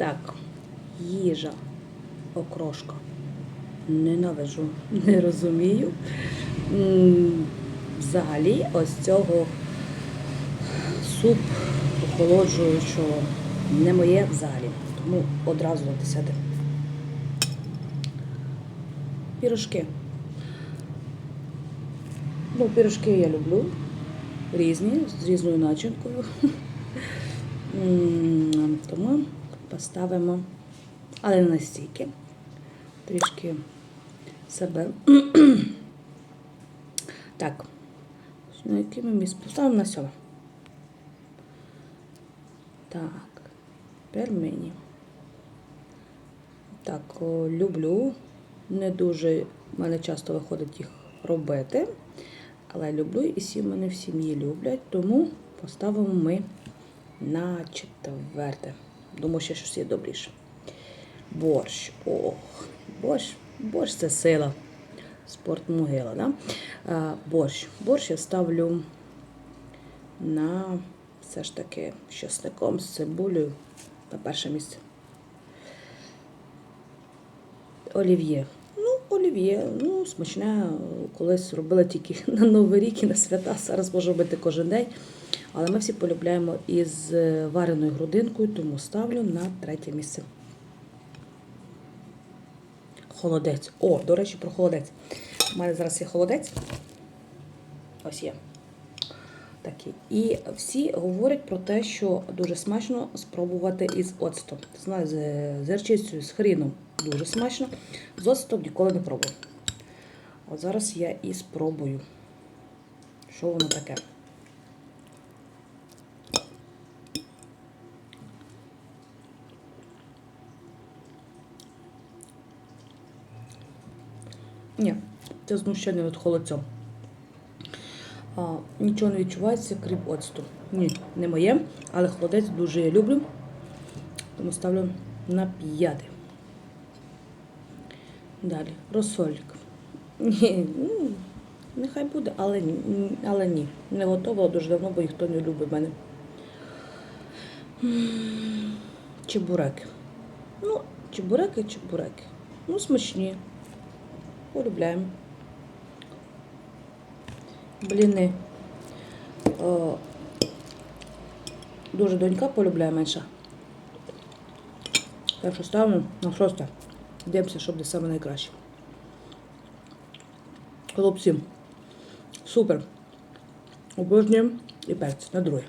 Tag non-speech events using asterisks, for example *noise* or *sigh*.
Так, їжа, окрошка. Ненавижу, *laughs* не розумію. Взагалі, ось цього суп охолоджуючого не моє взагалі. Тому одразу на десяте. Пірожки. Ну, пірожки я люблю. Різні, з різною начинкою. *laughs* Тому поставимо, але не настільки. Трішки себе. *clears throat* Так. На який ми місць? Поставимо на сьоме. Так. Пельмені. Так, люблю. Не дуже в мене часто виходить їх робити. Але люблю і всі мене в сім'ї люблять, тому поставимо ми на четверте. Думаю, ще щось є добріше. Борщ. Ох, борщ. Борщ це сила. Спорт могила, да? А, борщ. Борщ я ставлю на все ж таки з часником, з цибулею на перше місце. Олів'є. Ну, олів'є, ну, смачне. Колись робила тільки *laughs* на Новий рік і на свята. Зараз можу робити кожен день. Але ми всі полюбляємо із е, вареною грудинкою, тому ставлю на третє місце. Холодець. О, до речі, про холодець. У мене зараз є холодець. Ось є. Такий. І всі говорять про те, що дуже смачно спробувати із оцтом. Знаю, з гірчицею, з хріном дуже смачно. З оцтом ніколи не пробував. От зараз я і спробую. Що воно таке? Ні, це знущання від холодця. А, нічого не відчувається, крім оцту. Ні, не моє, але холодець дуже я люблю. Тому ставлю на п'яте. Далі, розсольник. Ні, ну, нехай буде, але, але ні. Не готова дуже давно, бо ніхто не любить мене. Чебуреки. Ну, чебуреки, чебуреки. Ну, смачні. Полюбляємо. Бліни. О, дуже донька полюбляє менша. Так що ставимо на шосте. Дивимося, щоб де саме найкраще. Хлопці, супер. Обожнюємо і перець на друге.